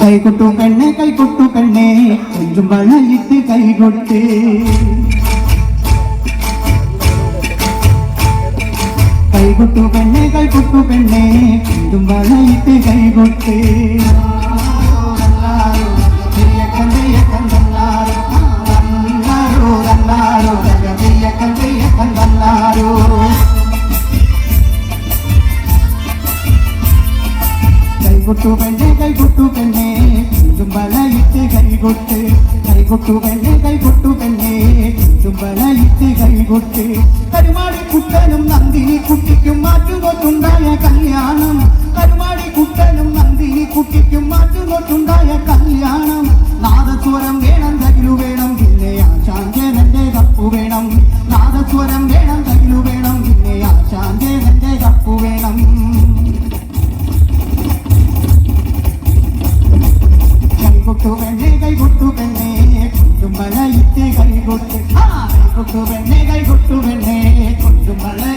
കൈകൊട്ടു കണ്ണെ കൈകൊട്ടു കണ്ണെ. കൊഞ്ചും വളയിട്ട് കൈകൊട്ട് കൈകൊട്ടു കണ്ണെ കൈകൊട്ടു കണ്ണെ. കൊഞ്ചും വളയിട്ട് കൈകൊട്ട് കൈകൊട്ടു കണ്ണേ കൈകൊട്ട് കൈകൊട്ടു തന്നെ ചുമ്പലയിട്ട് കൈകൊട്ട്. കരുമാടി കുട്ടനും നന്ദിനി കുട്ടി കൊട്ടുവെണ്ണെ കൈ കൊട്ടുവെണ്ണെ കൊട്ടുമല